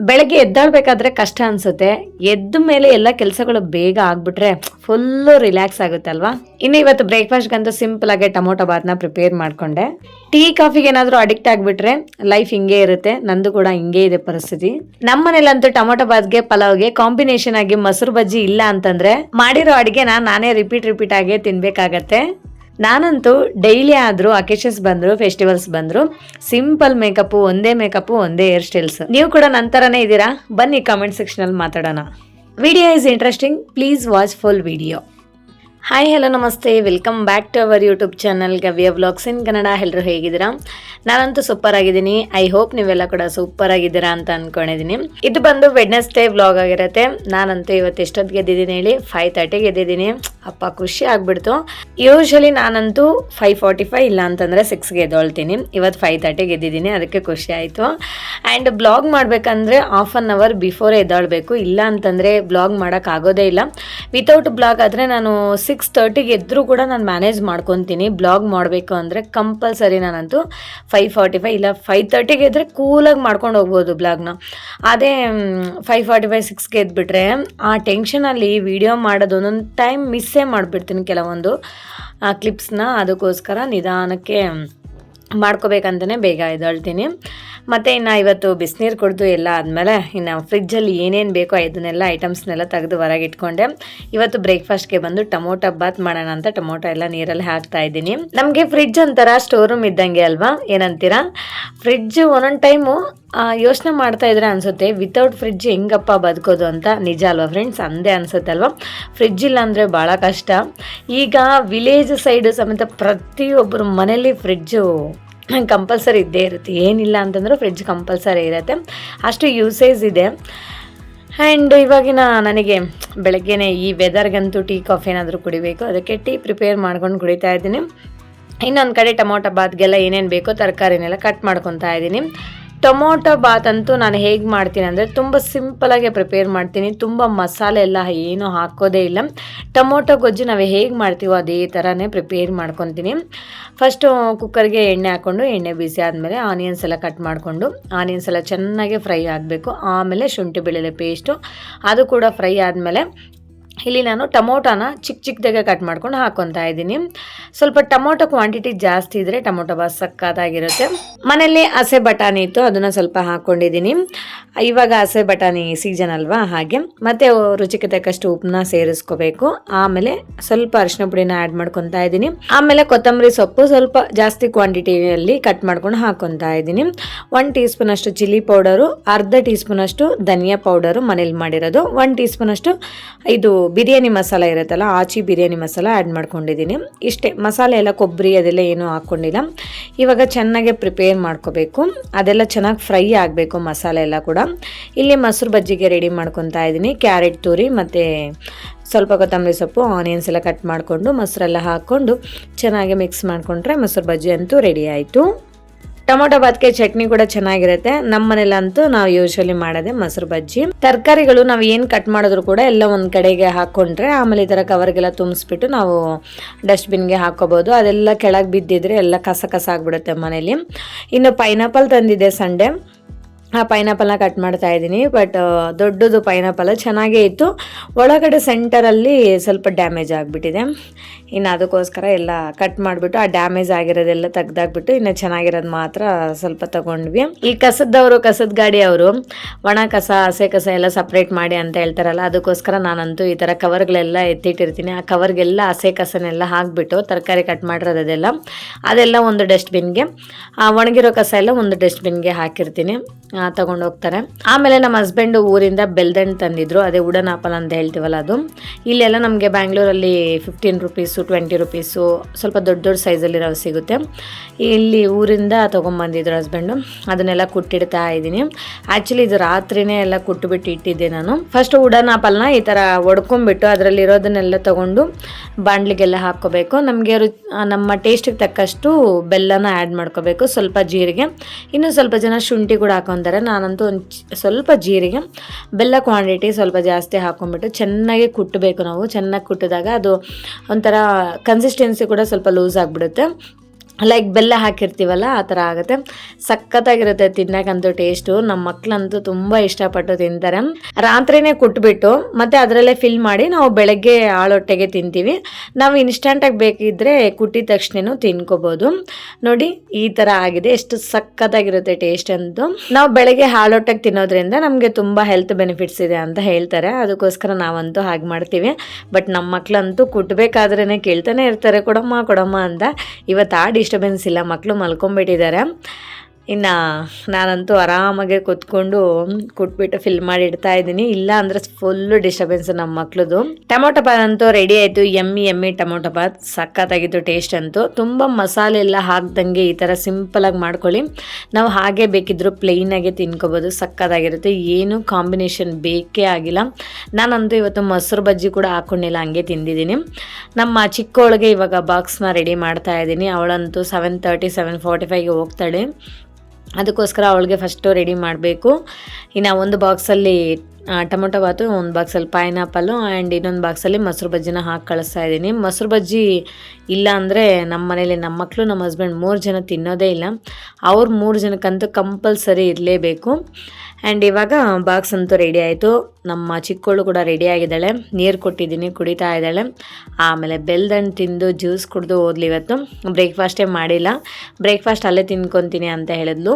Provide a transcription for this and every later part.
ಬೆಳಗ್ಗೆ ಎದ್ದಾಳ್ಬೇಕಾದ್ರೆ ಕಷ್ಟ ಅನ್ಸುತ್ತೆ. ಎದ್ದ ಮೇಲೆ ಎಲ್ಲ ಕೆಲಸಗಳು ಬೇಗ ಆಗ್ಬಿಟ್ರೆ ಫುಲ್ಲು ರಿಲ್ಯಾಕ್ಸ್ ಆಗುತ್ತೆ ಅಲ್ವಾ? ಇನ್ನು ಇವತ್ತು ಬ್ರೇಕ್ಫಾಸ್ಟ್ಗಂತೂ ಸಿಂಪಲ್ ಆಗಿ ಟೊಮೊಟೊ ಬಾತ್ನ ಪ್ರಿಪೇರ್ ಮಾಡ್ಕೊಂಡೆ. ಟೀ ಕಾಫಿಗೆ ಏನಾದರೂ ಅಡಿಕ್ಟ್ ಆಗಿಬಿಟ್ರೆ ಲೈಫ್ ಹಿಂಗೆ ಇರುತ್ತೆ. ನಂದು ಕೂಡ ಹಿಂಗೆ ಇದೆ ಪರಿಸ್ಥಿತಿ. ನಮ್ಮ ಮನೇಲಂತೂ ಟೊಮೊಟೊ ಬಾತ್ಗೆ, ಪಲಾವ್ಗೆ ಕಾಂಬಿನೇಷನ್ ಆಗಿ ಮೊಸರು ಬಜ್ಜಿ ಇಲ್ಲ ಅಂತಂದ್ರೆ ಮಾಡಿರೋ ಅಡಿಗೆನ ನಾನೇ ರಿಪೀಟ್ ರಿಪೀಟ್ ಆಗಿ ತಿನ್ಬೇಕಾಗತ್ತೆ. ನಾನಂತೂ ಡೈಲಿ ಆದರೂ ಅಕೇಶನ್ಸ್ ಬಂದರು ಫೆಸ್ಟಿವಲ್ಸ್ ಬಂದರು ಸಿಂಪಲ್ ಮೇಕಪ್ಪು ಒಂದೇ ಮೇಕಪ್ಪು ಒಂದೇ ಹೇರ್ ಸ್ಟೈಲ್ಸ್ ನೀವು ಕೂಡ ನಂತರನೇ ಇದ್ದೀರಾ ಬನ್ನಿ ಕಾಮೆಂಟ್ ಸೆಕ್ಷನಲ್ಲಿ ಮಾತಾಡೋಣ. Video is interesting please watch full video hi hello ನಮಸ್ತೆ. Welcome back to our YouTube channel Gavya vlogs in Kannada ಎಲ್ಲರೂ ಹೇಗಿದ್ದೀರಾ? ನಾನಂತೂ ಸೂಪರ್ ಆಗಿದ್ದೀನಿ. ಐ ಹೋಪ್ ನೀವೆಲ್ಲ ಕೂಡ ಸೂಪರ್ ಆಗಿದ್ದೀರಾ ಅಂತ ಅಂದ್ಕೊಂಡಿದ್ದೀನಿ ಇದು ಬಂದು ವೆಡ್ನೆಸ್ಡೇ ವ್ಲಾಗ್ ಆಗಿರುತ್ತೆ. ನಾನಂತೂ ಇವತ್ತು ಎಷ್ಟೊತ್ತಿಗೆ ಎದ್ದಿದ್ದೀನಿ ಹೇಳಿ? ಫೈವ್ ತರ್ಟಿಗೆ ಗೆದ್ದಿದ್ದೀನಿ ಅಪ್ಪ, ಖುಷಿ ಆಗ್ಬಿಡ್ತು. ಯೂಶಲಿ ನಾನಂತೂ ಫೈವ್ ಫಾರ್ಟಿ ಫೈವ್ ಇಲ್ಲ ಅಂತಂದರೆ ಸಿಕ್ಸ್ ಎದ್ದೊಳ್ತೀನಿ. ಇವತ್ತು ಫೈವ್ ತರ್ಟಿಗೆ ಎದ್ದಿದ್ದೀನಿ. ಅದಕ್ಕೆ ಖುಷಿ ಆಯಿತು. ಆ್ಯಂಡ್ ಬ್ಲಾಗ್ ಮಾಡಬೇಕಂದ್ರೆ ಹಾಫ್ ಆನ್ ಅವರ್ ಬಿಫೋರ್ ಎದ್ದಾಳಬೇಕು. ಇಲ್ಲ ಅಂತಂದರೆ ಬ್ಲಾಗ್ ಮಾಡೋಕ್ಕಾಗೋದೇ ಇಲ್ಲ. ವಿತೌಟ್ ಬ್ಲಾಗ್ ಆದರೆ ನಾನು ಸಿಕ್ಸ್ ತರ್ಟಿಗೆ ಎದ್ದರೂ ಕೂಡ ನಾನು ಮ್ಯಾನೇಜ್ ಮಾಡ್ಕೊತೀನಿ. ಬ್ಲಾಗ್ ಮಾಡಬೇಕು ಅಂದರೆ ಕಂಪಲ್ಸರಿ ನಾನಂತೂ ಫೈವ್ ಫಾರ್ಟಿ ಫೈವ್ ಇಲ್ಲ ಫೈವ್ ತರ್ಟಿಗೆ ಎದ್ದರೆ ಕೂಲಾಗಿ ಮಾಡ್ಕೊಂಡು ಹೋಗ್ಬೋದು ಬ್ಲಾಗ್ನ ಅದೇ ಫೈವ್ ಫಾರ್ಟಿ ಫೈವ್ ಸಿಕ್ಸ್ಗೆ ಎದ್ಬಿಟ್ರೆ ಆ ಟೆನ್ಷನಲ್ಲಿ ವಿಡಿಯೋ ಮಾಡೋದು ಒಂದೊಂದು ಟೈಮ್ ಮಿಸ್ಸೇ ಮಾಡಿಬಿಡ್ತೀನಿ ಕೆಲವೊಂದು, ಆ ಕ್ಲಿಪ್ಸ್ನ ಅದಕ್ಕೋಸ್ಕರ ನಿಧಾನಕ್ಕೆ ಮಾಡ್ಕೋಬೇಕಂತಲೇ ಬೇಗ ಎದ್ದೇಳ್ತೀನಿ. ಮತ್ತು ಇನ್ನು ಇವತ್ತು ಬಿಸಿನೀರು ಕುಡಿದು ಎಲ್ಲ ಆದಮೇಲೆ ಇನ್ನು ಫ್ರಿಜ್ಜಲ್ಲಿ ಏನೇನು ಬೇಕೋ ಇದನ್ನೆಲ್ಲ ಐಟಮ್ಸ್ನೆಲ್ಲ ತೆಗೆದು ಹೊರಗೆ ಇಟ್ಕೊಂಡೆ. ಇವತ್ತು ಬ್ರೇಕ್ಫಾಸ್ಟ್ಗೆ ಬಂದು ಟೊಮೊಟೊ ಬಾತ್ ಮಾಡೋಣ ಅಂತ ಟೊಮೊಟೊ ಎಲ್ಲ ನೀರಲ್ಲಿ ಹಾಕ್ತಾ ಇದ್ದೀನಿ. ನಮಗೆ ಫ್ರಿಜ್ ಒಂಥರ ಸ್ಟೋರ್ ರೂಮ್ ಇದ್ದಂಗೆ ಅಲ್ವಾ? ಏನಂತೀರಾ? ಫ್ರಿಡ್ಜ್ ಒಂದೊಂದು ಟೈಮು ಯೋಚನೆ ಮಾಡ್ತಾ ಇದ್ರೆ ಅನ್ಸುತ್ತೆ ವಿತೌಟ್ ಫ್ರಿಡ್ಜ್ ಹೆಂಗಪ್ಪ ಬದುಕೋದು ಅಂತ? ನಿಜ ಅಲ್ವಾ ಫ್ರೆಂಡ್ಸ್ ಅಂದೇ ಅನ್ಸುತ್ತೆ ಅಲ್ವಾ? ಫ್ರಿಡ್ಜ್ ಇಲ್ಲ ಅಂದರೆ ಭಾಳ ಕಷ್ಟ. ಈಗ ವಿಲೇಜ್ ಸೈಡು ಸಮೇತ ಪ್ರತಿಯೊಬ್ಬರ ಮನೇಲಿ ಫ್ರಿಡ್ಜು ಕಂಪಲ್ಸರಿ ಇದ್ದೇ ಇರುತ್ತೆ. ಏನಿಲ್ಲ ಅಂತಂದ್ರೆ ಫ್ರಿಡ್ಜ್ ಕಂಪಲ್ಸರಿ ಇರುತ್ತೆ. ಅಷ್ಟು ಯೂಸೇಜ್ ಇದೆ. ಆ್ಯಂಡ್ ಇವಾಗಿನ ನನಗೆ ಬೆಳಗ್ಗೆನೇ ಈ ವೆದರ್ಗಂತೂ ಟೀ ಕಾಫಿ ಏನಾದರೂ ಕುಡಿಬೇಕು. ಅದಕ್ಕೆ ಟೀ ಪ್ರಿಪೇರ್ ಮಾಡ್ಕೊಂಡು ಕುಡಿತಾ ಇದ್ದೀನಿ. ಇನ್ನೊಂದು ಕಡೆ ಟೊಮೊಟೊ, ಬಾತ್ಗೆಲ್ಲ ಏನೇನು ಬೇಕೋ ತರಕಾರಿನೆಲ್ಲ ಕಟ್ ಮಾಡ್ಕೊತಾ ಇದ್ದೀನಿ. ಟೊಮೊಟೊ ಬಾತ್ ಅಂತೂ ನಾನು ಹೇಗೆ ಮಾಡ್ತೀನಿ ಅಂದರೆ ತುಂಬ ಸಿಂಪಲಾಗೆ ಪ್ರಿಪೇರ್ ಮಾಡ್ತೀನಿ. ತುಂಬ ಮಸಾಲೆ ಎಲ್ಲ ಏನು ಹಾಕೋದೇ ಇಲ್ಲ. ಟೊಮೊಟೊ ಗೊಜ್ಜು ನಾವು ಹೇಗೆ ಮಾಡ್ತೀವೋ ಅದೇ ಥರನೇ ಪ್ರಿಪೇರ್ ಮಾಡ್ಕೊತೀನಿ. ಫಸ್ಟು ಕುಕ್ಕರ್ಗೆ ಎಣ್ಣೆ ಹಾಕ್ಕೊಂಡು ಎಣ್ಣೆ ಬಿಸಿ ಆದಮೇಲೆ ಆನಿಯನ್ಸ್ ಎಲ್ಲ ಕಟ್ ಮಾಡಿಕೊಂಡು ಆನಿಯನ್ಸ್ ಎಲ್ಲ ಚೆನ್ನಾಗಿ ಫ್ರೈ ಆಗಬೇಕು. ಆಮೇಲೆ ಶುಂಠಿ ಬೆಳ್ಳುಳ್ಳಿ ಪೇಸ್ಟು ಅದು ಕೂಡ ಫ್ರೈ ಆದಮೇಲೆ ಇಲ್ಲಿ ನಾನು ಟೊಮೊಟೊನ ಚಿಕ್ಕ ಚಿಕ್ಕದಾಗೆ ಕಟ್ ಮಾಡ್ಕೊಂಡು ಹಾಕೊತಾ ಇದ್ದೀನಿ. ಸ್ವಲ್ಪ ಟೊಮೊಟೊ ಕ್ವಾಂಟಿಟಿ ಜಾಸ್ತಿ ಇದ್ದರೆ ಟೊಮೊಟೊ ಬಾಸ್ ಸಕ್ಕತ್ತಾಗಿರುತ್ತೆ. ಮನೇಲಿ ಹಸೆ ಬಟಾಣಿ ಇತ್ತು, ಅದನ್ನು ಸ್ವಲ್ಪ ಹಾಕ್ಕೊಂಡಿದ್ದೀನಿ ಇವಾಗ ಹಸೆ ಬಟಾಣಿ ಸೀಸನ್ ಅಲ್ವಾ, ಹಾಗೆ. ಮತ್ತು ರುಚಿಗೆ ತಕ್ಕಷ್ಟು ಉಪ್ಪನ್ನ ಸೇರಿಸ್ಕೋಬೇಕು. ಆಮೇಲೆ ಸ್ವಲ್ಪ ಅರಿಶಿನ ಪುಡಿನ ಆ್ಯಡ್ ಮಾಡ್ಕೊತಾ ಇದ್ದೀನಿ. ಆಮೇಲೆ ಕೊತ್ತಂಬರಿ ಸೊಪ್ಪು ಸ್ವಲ್ಪ ಜಾಸ್ತಿ ಕ್ವಾಂಟಿಟಿಯಲ್ಲಿ ಕಟ್ ಮಾಡ್ಕೊಂಡು ಹಾಕೊತಾ ಇದ್ದೀನಿ. ಒನ್ ಟೀ ಸ್ಪೂನ್ ಅಷ್ಟು ಚಿಲ್ಲಿ ಪೌಡರು, ಅರ್ಧ ಟೀ ಸ್ಪೂನ್ ಅಷ್ಟು ಧನಿಯಾ ಪೌಡರು ಮನೇಲಿ ಮಾಡಿರೋದು. ಒನ್ ಟೀ ಸ್ಪೂನ್ ಅಷ್ಟು ಇದು ಬಿರಿಯಾನಿ ಮಸಾಲ ಇರುತ್ತಲ್ಲ, ಆಚಿ ಬಿರಿಯಾನಿ ಮಸಾಲ ಆ್ಯಡ್ ಮಾಡ್ಕೊಂಡಿದ್ದೀನಿ. ಇಷ್ಟೇ, ಮಸಾಲೆ ಎಲ್ಲ ಕೊಬ್ಬರಿ ಅದೆಲ್ಲ ಏನೂ ಹಾಕ್ಕೊಂಡಿಲ್ಲ ಇವಾಗ ಚೆನ್ನಾಗೆ ಪ್ರಿಪೇರ್ ಮಾಡ್ಕೋಬೇಕು. ಅದೆಲ್ಲ ಚೆನ್ನಾಗಿ ಫ್ರೈ ಆಗಬೇಕು ಮಸಾಲೆ ಎಲ್ಲ ಕೂಡ. ಇಲ್ಲಿ ಮೊಸರು ಬಜ್ಜಿಗೆ ರೆಡಿ ಮಾಡ್ಕೊತಾ ಇದ್ದೀನಿ. ಕ್ಯಾರೆಟ್ ತುರಿ ಮತ್ತು ಸ್ವಲ್ಪ ಕೊತ್ತಂಬರಿ ಸೊಪ್ಪು ಆನಿಯನ್ಸ್ ಎಲ್ಲ ಕಟ್ ಮಾಡಿಕೊಂಡು ಮೊಸರೆಲ್ಲ ಹಾಕ್ಕೊಂಡು ಚೆನ್ನಾಗಿ ಮಿಕ್ಸ್ ಮಾಡಿಕೊಂಡ್ರೆ ಮೊಸರು ಬಜ್ಜಿ ಅಂತೂ ರೆಡಿ ಆಯಿತು. ಟೊಮೊಟೊ ಬಾತ್ಗೆ ಚಟ್ನಿ ಕೂಡ ಚೆನ್ನಾಗಿರುತ್ತೆ. ನಮ್ಮ ಮನೇಲಂತೂ ನಾವು ಯೂಶಲಿ ಮಾಡೋದೇ ಮೊಸರು ಬಜ್ಜಿ. ತರಕಾರಿಗಳು ನಾವು ಏನು ಕಟ್ ಮಾಡಿದ್ರು ಕೂಡ ಎಲ್ಲ ಒಂದು ಕಡೆಗೆ ಹಾಕ್ಕೊಂಡ್ರೆ ಆಮೇಲೆ ಈ ಥರ ಕವರ್ಗೆಲ್ಲ ತುಂಬಿಸ್ಬಿಟ್ಟು ನಾವು ಡಸ್ಟ್ಬಿನ್ಗೆ ಹಾಕೋಬೋದು. ಅದೆಲ್ಲ ಕೆಳಗೆ ಬಿದ್ದಿದ್ರೆ ಎಲ್ಲ ಕಸ ಕಸ ಆಗಿಬಿಡುತ್ತೆ ಮನೇಲಿ. ಇನ್ನು ಪೈನಾಪಲ್ ತಂದಿದ್ದೆ ಸಂಡೆ. ಆ ಪೈನಾಪಲ್ನ ಕಟ್ ಮಾಡ್ತಾ ಇದ್ದೀನಿ ಬಟ್ ದೊಡ್ಡದು ಪೈನಾಪಲ್ ಚೆನ್ನಾಗೇ ಇತ್ತು. ಒಳಗಡೆ ಸೆಂಟರಲ್ಲಿ ಸ್ವಲ್ಪ ಡ್ಯಾಮೇಜ್ ಆಗಿಬಿಟ್ಟಿದೆ. ಇನ್ನು ಅದಕ್ಕೋಸ್ಕರ ಎಲ್ಲ ಕಟ್ ಮಾಡಿಬಿಟ್ಟು ಆ ಡ್ಯಾಮೇಜ್ ಆಗಿರೋದೆಲ್ಲ ತೆಗ್ದಾಕ್ಬಿಟ್ಟು ಇನ್ನು ಚೆನ್ನಾಗಿರೋದು ಮಾತ್ರ ಸ್ವಲ್ಪ ತಗೊಂಡ್ವಿ. ಈ ಕಸದವರು ಕಸದ ಗಾಡಿ ಅವರು, ಒಣ ಕಸ, ಹಸೆ ಕಸ ಎಲ್ಲ ಸಪ್ರೇಟ್ ಮಾಡಿ ಅಂತ ಹೇಳ್ತಾರಲ್ಲ, ಅದಕ್ಕೋಸ್ಕರ ನಾನಂತೂ ಈ ಥರ ಕವರ್ಗಳೆಲ್ಲ ಎತ್ತಿಟ್ಟಿರ್ತೀನಿ. ಆ ಕವರ್ಗೆಲ್ಲ ಹಸೆ ಕಸನೆಲ್ಲ ಹಾಕ್ಬಿಟ್ಟು ತರಕಾರಿ ಕಟ್ ಮಾಡಿರೋದೆಲ್ಲ ಅದೆಲ್ಲ. ಒಂದು ಡಸ್ಟ್ಬಿನ್ಗೆ ಒಣಗಿರೋ ಕಸ ಎಲ್ಲ ಒಂದು ಡಸ್ಟ್ಬಿನ್ಗೆ ಹಾಕಿರ್ತೀನಿ. ಹೋಗ್ತಾರೆ. ಆಮೇಲೆ ನಮ್ಮ ಹಸ್ಬೆಂಡು ಊರಿಂದ ಬೆಲ್ದಣ್ಣ ತಂದಿದ್ರು. ಅದೇ ಉಡನ್ ಆಪಲ್ ಅಂತ ಹೇಳ್ತೀವಲ್ಲ ಅದು. ಇಲ್ಲೆಲ್ಲ ನಮಗೆ ಬ್ಯಾಂಗ್ಳೂರಲ್ಲಿ ಫಿಫ್ಟೀನ್ ರುಪೀಸು ಟ್ವೆಂಟಿ ರುಪೀಸು ಸ್ವಲ್ಪ ದೊಡ್ಡ ದೊಡ್ಡ ಸೈಜಲ್ಲಿರೋ ಸಿಗುತ್ತೆ. ಇಲ್ಲಿ ಊರಿಂದ ತೊಗೊಂಬಂದಿದ್ರು ಹಸ್ಬೆಂಡು ಅದನ್ನೆಲ್ಲ ಕುಟ್ಟಿಡ್ತಾ ಇದ್ದೀನಿ. ಆ್ಯಕ್ಚುಲಿ ಇದು ರಾತ್ರಿನೇ ಎಲ್ಲ ಕುಟ್ಟುಬಿಟ್ಟು ಇಟ್ಟಿದ್ದೆ ನಾನು. ಫಸ್ಟ್ ಉಡನ್ ಆಪಲ್ನ ಈ ಥರ ಒಡ್ಕೊಂಬಿಟ್ಟು ಅದರಲ್ಲಿರೋದನ್ನೆಲ್ಲ ತೊಗೊಂಡು ಬಾಂಡ್ಲಿಗೆಲ್ಲ ಹಾಕ್ಕೋಬೇಕು. ನಮಗೆ ನಮ್ಮ ಟೇಸ್ಟಿಗೆ ತಕ್ಕಷ್ಟು ಬೆಲ್ಲನ ಆ್ಯಡ್ ಮಾಡ್ಕೋಬೇಕು, ಸ್ವಲ್ಪ ಜೀರಿಗೆ. ಇನ್ನು ಸ್ವಲ್ಪ ಜನ ಶುಂಠಿ ಕೂಡ ಹಾಕೊತಾರೆ. ನಾನಂತೂ ಒಂದು ಸ್ವಲ್ಪ ಜೀರಿಗೆ. ಬೆಲ್ಲ ಕ್ವಾಂಟಿಟಿ ಸ್ವಲ್ಪ ಜಾಸ್ತಿ ಹಾಕೊಂಡ್ಬಿಟ್ಟು ಚೆನ್ನಾಗಿ ಕುಟ್ಟಬೇಕು ನಾವು. ಚೆನ್ನಾಗಿ ಕುಟ್ಟಿದಾಗ ಅದು ಒಂಥರ ಕನ್ಸಿಸ್ಟೆನ್ಸಿ ಕೂಡ ಸ್ವಲ್ಪ ಲೂಸ್ ಆಗಿಬಿಡುತ್ತೆ. ಲೈಕ್ ಬೆಲ್ಲ ಹಾಕಿರ್ತೀವಲ್ಲ, ಆ ಥರ ಆಗುತ್ತೆ. ಸಖತ್ತಾಗಿರುತ್ತೆ ತಿನ್ನಕ್ಕಂತೂ ಟೇಸ್ಟು ನಮ್ಮ ಮಕ್ಕಳಂತೂ ತುಂಬ ಇಷ್ಟಪಟ್ಟು ತಿಂತಾರೆ. ರಾತ್ರಿನೇ ಕುಟ್ಬಿಟ್ಟು, ಮತ್ತು ಅದರಲ್ಲೇ ಫಿಲ್ ಮಾಡಿ ನಾವು ಬೆಳಗ್ಗೆ ಆಳೊಟ್ಟೆಗೆ ತಿಂತೀವಿ. ನಾವು ಇನ್ಸ್ಟಂಟಾಗಿ ಬೇಕಿದ್ದರೆ ಕುಟ್ಟಿದ ತಕ್ಷಣ ತಿನ್ಕೋಬೋದು. ನೋಡಿ, ಈ ಥರ ಆಗಿದೆ. ಎಷ್ಟು ಸಖತ್ತಾಗಿರುತ್ತೆ ಟೇಸ್ಟ್ ಅಂತೂ. ನಾವು ಬೆಳಗ್ಗೆ ಹಾಳೊಟ್ಟೆಗೆ ತಿನ್ನೋದ್ರಿಂದ ನಮಗೆ ತುಂಬ ಹೆಲ್ತ್ ಬೆನಿಫಿಟ್ಸ್ ಇದೆ ಅಂತ ಹೇಳ್ತಾರೆ. ಅದಕ್ಕೋಸ್ಕರ ನಾವಂತೂ ಹಾಗೆ ಮಾಡ್ತೀವಿ. ಬಟ್ ನಮ್ಮ ಮಕ್ಕಳಂತೂ ಕುಟ್ಟಬೇಕಾದ್ರೇ ಕೇಳ್ತಾನೆ ಇರ್ತಾರೆ. ಕೊಡಮ್ಮ ಕೊಡಮ್ಮ ಅಂತ. ಇವತ್ತು ಆ ಡಿಸ್ಟರ್ಬೆನ್ಸ್ ಇಲ್ಲ ಮಕ್ಕಳು ಮಲ್ಕೊಂಬಿಟ್ಟಿದ್ದಾರೆ ಇನ್ನು ನಾನಂತೂ ಆರಾಮಾಗೆ ಕೂತ್ಕೊಂಡು ಕುಟ್ಬಿಟ್ಟು ಫಿಲ್ ಮಾಡಿ ಇಡ್ತಾ ಇದ್ದೀನಿ. ಇಲ್ಲ ಅಂದರೆ ಫುಲ್ಲು ಡಿಸ್ಟರ್ಬೆನ್ಸ್ ನಮ್ಮ ಮಕ್ಳದು. ಟೊಮೊಟೊ ಬಾತ್ ಅಂತೂ ರೆಡಿ ಆಯಿತು. ಎಮ್ಮಿ ಎಮ್ಮಿ ಟೊಮೊಟೊ ಬಾತ್ ಸಖತ್ತಾಗಿತ್ತು ಟೇಸ್ಟ್ ಅಂತೂ. ತುಂಬ ಮಸಾಲೆ ಎಲ್ಲ ಹಾಕ್ದಂಗೆ ಈ ಥರ ಸಿಂಪಲಾಗಿ ಮಾಡ್ಕೊಳ್ಳಿ. ನಾವು ಹಾಗೆ ಬೇಕಿದ್ದರೂ ಪ್ಲೈನಾಗೆ ತಿನ್ಕೋಬೋದು. ಸಕ್ಕತ್ತಾಗಿರುತ್ತೆ ಏನು ಕಾಂಬಿನೇಷನ್ ಬೇಕೇ ಆಗಿಲ್ಲ. ನಾನಂತೂ ಇವತ್ತು ಮೊಸರು ಬಜ್ಜಿ ಕೂಡ ಹಾಕ್ಕೊಂಡಿಲ್ಲ ಹಂಗೆ ತಿಂದಿದ್ದೀನಿ. ನಮ್ಮ ಚಿಕ್ಕವಳಿಗೆ ಇವಾಗ ಬಾಕ್ಸ್ನ ರೆಡಿ ಮಾಡ್ತಾ ಇದ್ದೀನಿ. ಅವಳಂತೂ ಸೆವೆನ್ ತರ್ಟಿ ಸೆವೆನ್ ಫಾರ್ಟಿ ಫೈವ್ಗೆ ಹೋಗ್ತಾಳೆ. ಅದಕ್ಕೋಸ್ಕರ ಅವಳಿಗೆ ಫಸ್ಟು ರೆಡಿ ಮಾಡಬೇಕು. ಇನ್ನು ಒಂದು ಬಾಕ್ಸಲ್ಲಿ ಟೊಮೊಟೊ ಬಾತು, ಒಂದು ಬಾಕ್ಸಲ್ಲಿ ಪೈನಾಪಲ್ಲು ಆ್ಯಂಡ್ ಇನ್ನೊಂದು ಬಾಕ್ಸಲ್ಲಿ ಮೊಸರು ಬಜ್ಜಿನ ಹಾಕಿ ಕಳಿಸ್ತಾ ಇದ್ದೀನಿ ಮೊಸರು ಬಜ್ಜಿ ಇಲ್ಲ ಅಂದರೆ ನಮ್ಮ ಮನೇಲಿ ನಮ್ಮ ಮಕ್ಕಳು ನಮ್ಮ ಹಸ್ಬೆಂಡ್ ಮೂರು ಜನ ತಿನ್ನೋದೇ ಇಲ್ಲ. ಅವ್ರು ಮೂರು ಜನಕ್ಕಂತೂ ಕಂಪಲ್ಸರಿ ಇರಲೇಬೇಕು. ಆ್ಯಂಡ್ ಇವಾಗ ಬಾಕ್ಸ್ ಅಂತೂ ರೆಡಿ ಆಯಿತು. ನಮ್ಮ ಚಿಕ್ಕವಳು ಕೂಡ ರೆಡಿ ಆಗಿದ್ದಾಳೆ. ನೀರು ಕೊಟ್ಟಿದ್ದೀನಿ ಕುಡಿತಾ ಇದ್ದಾಳೆ. ಆಮೇಲೆ ಬೆಲ್ದಣ್ಣು ತಿಂದು ಜ್ಯೂಸ್ ಕುಡಿದು ಓದ್ಲಿ ಇವತ್ತು. ಬ್ರೇಕ್ಫಾಸ್ಟೇ ಮಾಡಿಲ್ಲ. ಬ್ರೇಕ್ಫಾಸ್ಟ್ ಅಲ್ಲೇ ತಿನ್ಕೊತೀನಿ ಅಂತ ಹೇಳಿದ್ಲು.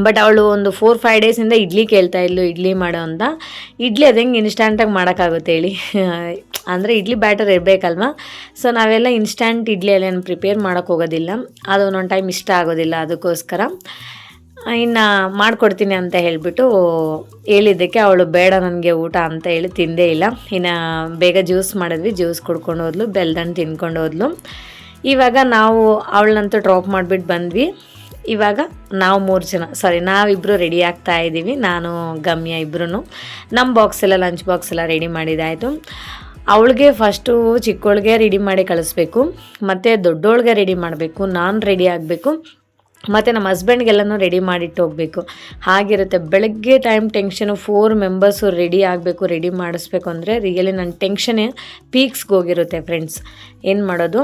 ಬಟ್ ಅವಳು ಒಂದು ಫೋರ್ ಫೈವ್ ಡೇಸಿಂದ ಇಡ್ಲಿ ಕೇಳ್ತಾ ಇದ್ಲು, ಇಡ್ಲಿ ಮಾಡೋ ಅಂತ. ಇಡ್ಲಿ ಅದು ಹೆಂಗೆ ಇನ್ಸ್ಟಂಟಾಗಿ ಮಾಡೋಕ್ಕಾಗುತ್ತೆ ಹೇಳಿ. ಅಂದರೆ ಇಡ್ಲಿ ಬ್ಯಾಟರ್ ಇರಬೇಕಲ್ವ? ಸೊ ನಾವೆಲ್ಲ ಇನ್ಸ್ಟಂಟ್ ಇಡ್ಲಿ ಎಲ್ಲ ಪ್ರಿಪೇರ್ ಮಾಡೋಕ್ಕೆ ಹೋಗೋದಿಲ್ಲ. ಅದು ಒಂದೊಂದು ಟೈಮ್ ಇಷ್ಟ ಆಗೋದಿಲ್ಲ ಅದಕ್ಕೋಸ್ಕರ. ಇನ್ನು ಮಾಡಿಕೊಡ್ತೀನಿ ಅಂತ ಹೇಳಿಬಿಟ್ಟು ಹೇಳಿದ್ದಕ್ಕೆ ಅವಳು, ಬೇಡ ನನಗೆ ಊಟ ಅಂತ ಹೇಳಿ ತಿಂದೇ ಇಲ್ಲ. ಇನ್ನು ಬೇಗ ಜ್ಯೂಸ್ ಮಾಡಿದ್ವಿ ಜ್ಯೂಸ್ ಕುಡ್ಕೊಂಡು ಹೋದ್ಲು ಬೆಲ್ದಣ್ಣು ತಿನ್ಕೊಂಡು ಹೋದ್ಲು. ಇವಾಗ ನಾವು ಅವಳನ್ನಂತೂ ಡ್ರಾಪ್ ಮಾಡಿಬಿಟ್ಟು ಬಂದ್ವಿ. ಇವಾಗ ನಾವು ಮೂರು ಜನ ಸಾರಿ ನಾವಿಬ್ಬರು ರೆಡಿ ಆಗ್ತಾ ಇದ್ದೀವಿ. ನಾನು, ಗಮ್ಯ ಇಬ್ಬರೂ ನಮ್ಮ ಬಾಕ್ಸ್ ಎಲ್ಲ ಲಂಚ್ ಬಾಕ್ಸ್ ಎಲ್ಲ ರೆಡಿ ಮಾಡಿದಾಯಿತು. ಅವಳಿಗೆ ಫಸ್ಟು ಚಿಕ್ಕವಳಿಗೆ ರೆಡಿ ಮಾಡಿ ಕಳಿಸ್ಬೇಕು. ಮತ್ತು ದೊಡ್ಡೋಳಿಗೆ ರೆಡಿ ಮಾಡಬೇಕು. ನಾನು ರೆಡಿ ಆಗಬೇಕು. ಮತ್ತು ನಮ್ಮ ಹಸ್ಬೆಂಡ್ಗೆಲ್ಲನೂ ರೆಡಿ ಮಾಡಿಟ್ಟು ಹೋಗಬೇಕು. ಹಾಗಿರುತ್ತೆ. ಬೆಳಗ್ಗೆ time tension four members ready ಆಗಬೇಕು ರೆಡಿ ಮಾಡಿಸ್ಬೇಕು ಅಂದರೆ ರಿಯಲಿ ನನ್ನ ಟೆನ್ಷನೇ ಪೀಕ್ಸ್ಗೆ ಹೋಗಿರುತ್ತೆ ಫ್ರೆಂಡ್ಸ್ ಏನು ಮಾಡೋದು?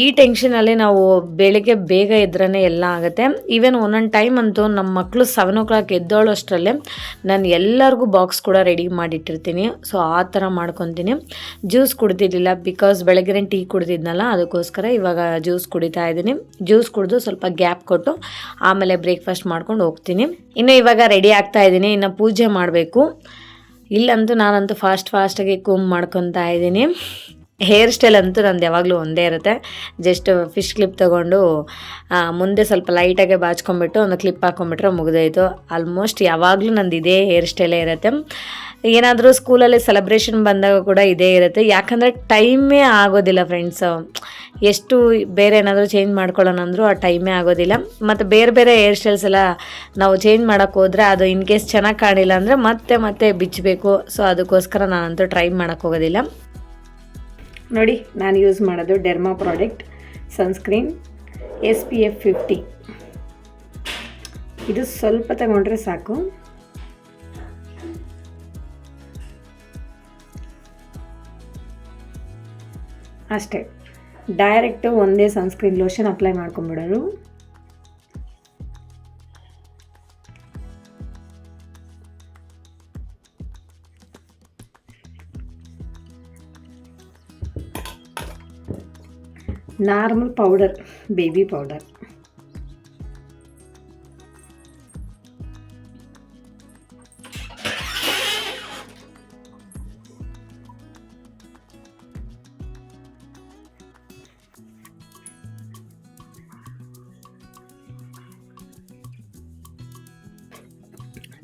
ಈ ಟೆನ್ಷನಲ್ಲಿ ನಾವು ಬೆಳಗ್ಗೆ ಬೇಗ ಎದ್ರೇ ಎಲ್ಲ ಆಗುತ್ತೆ. ಈವನ್ ಒಂದೊಂದು ಟೈಮ್ ಅಂತೂ ನಮ್ಮ ಮಕ್ಕಳು ಸೆವೆನ್ ಓ ಕ್ಲಾಕ್ ಎದ್ದೋಳು ಅಷ್ಟರಲ್ಲೇ ನಾನು ಎಲ್ಲರಿಗೂ ಬಾಕ್ಸ್ ಕೂಡ ರೆಡಿ ಮಾಡಿಟ್ಟಿರ್ತೀನಿ. ಸೊ ಆ ಥರ ಮಾಡ್ಕೊತೀನಿ. ಜ್ಯೂಸ್ ಕುಡ್ದಿರಲಿಲ್ಲ ಬಿಕಾಸ್ ಬೆಳಗ್ಗೆ ಟೀ ಕುಡ್ದಿದ್ನಲ್ಲ, ಅದಕ್ಕೋಸ್ಕರ ಇವಾಗ ಜ್ಯೂಸ್ ಕುಡಿತಾ ಇದ್ದೀನಿ. ಜ್ಯೂಸ್ ಕುಡಿದು ಸ್ವಲ್ಪ ಗ್ಯಾಪ್ ಕೊಟ್ಟು ಆಮೇಲೆ ಬ್ರೇಕ್ಫಾಸ್ಟ್ ಮಾಡ್ಕೊಂಡು ಹೋಗ್ತೀನಿ. ಇನ್ನು ಇವಾಗ ರೆಡಿ ಆಗ್ತಾ ಇದ್ದೀನಿ. ಇನ್ನು ಪೂಜೆ ಮಾಡಬೇಕು. ಇಲ್ಲಂತೂ ನಾನಂತೂ ಫಾಸ್ಟ್ ಫಾಸ್ಟಾಗಿ ಕೂಮ್ ಮಾಡ್ಕೊತಾ ಇದ್ದೀನಿ. ಹೇರ್ ಸ್ಟೈಲ್ ಅಂತೂ ನಂದು ಯಾವಾಗಲೂ ಒಂದೇ ಇರುತ್ತೆ. ಜಸ್ಟ್ ಫಿಶ್ ಕ್ಲಿಪ್ ತೊಗೊಂಡು ಮುಂದೆ ಸ್ವಲ್ಪ ಲೈಟಾಗೆ ಬಾಚ್ಕೊಂಬಿಟ್ಟು ಒಂದು ಕ್ಲಿಪ್ ಹಾಕೊಂಬಿಟ್ರೆ ಮುಗಿದೋಯ್ತು. ಆಲ್ಮೋಸ್ಟ್ ಯಾವಾಗಲೂ ನಂದು ಇದೇ ಹೇರ್ ಸ್ಟೈಲೇ ಇರುತ್ತೆ. ಏನಾದರೂ ಸ್ಕೂಲಲ್ಲಿ ಸೆಲೆಬ್ರೇಷನ್ ಬಂದಾಗ ಕೂಡ ಇದೇ ಇರುತ್ತೆ. ಯಾಕಂದರೆ ಟೈಮೇ ಆಗೋದಿಲ್ಲ ಫ್ರೆಂಡ್ಸ್ ಎಷ್ಟು ಬೇರೆ ಏನಾದರೂ ಚೇಂಜ್ ಮಾಡ್ಕೊಳ್ಳೋಣ ಅಂದರೂ ಆ ಟೈಮೇ ಆಗೋದಿಲ್ಲ. ಮತ್ತು ಬೇರೆ ಬೇರೆ ಹೇರ್ ಸ್ಟೈಲ್ಸ್ ಎಲ್ಲ ನಾವು ಚೇಂಜ್ ಮಾಡೋಕ್ಕೆ ಹೋದರೆ ಅದು ಇನ್ ಕೇಸ್ ಚೆನ್ನಾಗಿ ಕಾಣಿಲ್ಲ ಅಂದರೆ ಮತ್ತೆ ಮತ್ತೆ ಬಿಚ್ಚಬೇಕು ಸೊ ಅದಕ್ಕೋಸ್ಕರ ನಾನಂತೂ ಟ್ರೈ ಮಾಡೋಕ್ಕೆ ಹೋಗೋದಿಲ್ಲ. ನೋಡಿ, ನಾನು ಯೂಸ್ ಮಾಡೋದು derma product sunscreen S P F fifty ಇದು ಸ್ವಲ್ಪ ತಗೊಂಡ್ರೆ ಸಾಕು. ಅಷ್ಟೇ. ಡೈರೆಕ್ಟು ಒಂದೇ sunscreen lotion apply ಮಾಡ್ಕೊಂಬಿಡೋದು normal powder baby powder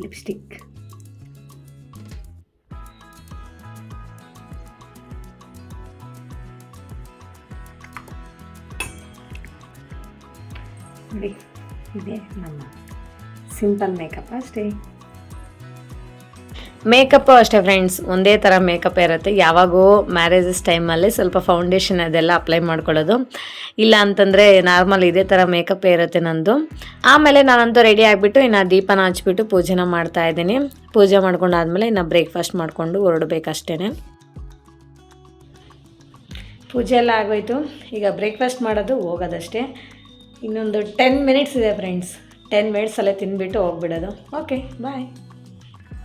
lipstick ನೋಡಿ. ಇದೆ ನಮ್ಮ ಸಿಂಪಲ್ ಮೇಕಪ್ ಅಷ್ಟೇ. ಮೇಕಪ್ಪು ಅಷ್ಟೇ ಫ್ರೆಂಡ್ಸ್ ಒಂದೇ ಥರ ಮೇಕಪ್ ಇರುತ್ತೆ. ಯಾವಾಗೋ ಮ್ಯಾರೇಜಸ್ ಟೈಮಲ್ಲಿ ಸ್ವಲ್ಪ ಫೌಂಡೇಶನ್ ಅದೆಲ್ಲ ಅಪ್ಲೈ ಮಾಡ್ಕೊಳ್ಳೋದು. ಇಲ್ಲ ಅಂತಂದರೆ ನಾರ್ಮಲ್ ಇದೇ ಥರ ಮೇಕಪ್ಪೇ ಇರುತ್ತೆ ನಂದು. ಆಮೇಲೆ ನಾನಂತೂ ರೆಡಿ ಆಗಿಬಿಟ್ಟು ಇನ್ನು ದೀಪನ ಹಚ್ಬಿಟ್ಟು ಪೂಜೆನ ಮಾಡ್ತಾ ಇದ್ದೀನಿ. ಪೂಜೆ ಮಾಡ್ಕೊಂಡಾದ್ಮೇಲೆ ಇನ್ನು ಬ್ರೇಕ್ಫಾಸ್ಟ್ ಮಾಡಿಕೊಂಡು ಹೊರಡಬೇಕಷ್ಟೇ ಪೂಜೆ ಎಲ್ಲ ಆಗೋಯಿತು. ಈಗ ಬ್ರೇಕ್ಫಾಸ್ಟ್ ಮಾಡೋದು ಹೋಗೋದಷ್ಟೇ. ಇನ್ನೊಂದು ಟೆನ್ ಮಿನಿಟ್ಸ್ ಇದೆ ಫ್ರೆಂಡ್ಸ್ ಟೆನ್ ಮಿನಿಟ್ಸ್ ಅಲ್ಲೇ ತಿಂದ್ಬಿಟ್ಟು ಹೋಗ್ಬಿಡೋದು. ಓಕೆ ಬಾಯ್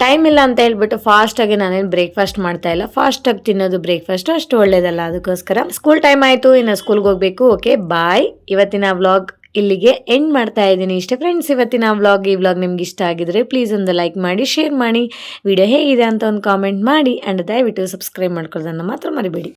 ಟೈಮ್ ಇಲ್ಲ ಅಂತ ಹೇಳ್ಬಿಟ್ಟು ಫಾಸ್ಟಾಗಿ ನಾನೇನು ಬ್ರೇಕ್ಫಾಸ್ಟ್ ಮಾಡ್ತಾ ಇಲ್ಲ. ಫಾಸ್ಟಾಗಿ ತಿನ್ನೋದು ಬ್ರೇಕ್ಫಾಸ್ಟ್ ಅಷ್ಟು ಒಳ್ಳೇದಲ್ಲ, ಅದಕ್ಕೋಸ್ಕರ. ಸ್ಕೂಲ್ ಟೈಮ್ ಆಯಿತು, ಇನ್ನು ಸ್ಕೂಲ್ಗೆ ಹೋಗಬೇಕು. ಓಕೆ ಬಾಯ್ ಇವತ್ತಿನ ವ್ಲಾಗ್ ಇಲ್ಲಿಗೆ ಎಂಡ್ ಮಾಡ್ತಾ ಇದ್ದೀನಿ ಇಷ್ಟೇ ಫ್ರೆಂಡ್ಸ್ ಇವತ್ತಿನ ವ್ಲಾಗ್ ಈ ವ್ಲಾಗ್ ನಿಮ್ಗೆ ಇಷ್ಟ ಆಗಿದ್ರೆ ಪ್ಲೀಸ್ ಒಂದು ಲೈಕ್ ಮಾಡಿ ಶೇರ್ ಮಾಡಿ. ವಿಡಿಯೋ ಹೇಗಿದೆ ಅಂತ ಒಂದು ಕಾಮೆಂಟ್ ಮಾಡಿ. ಆ್ಯಂಡ್ ದಯವಿಟ್ಟು ಸಬ್ಸ್ಕ್ರೈಬ್ ಮಾಡ್ಕೊಳ್ಳೋದನ್ನು ಮಾತ್ರ ಮರಿಬೇಡಿ.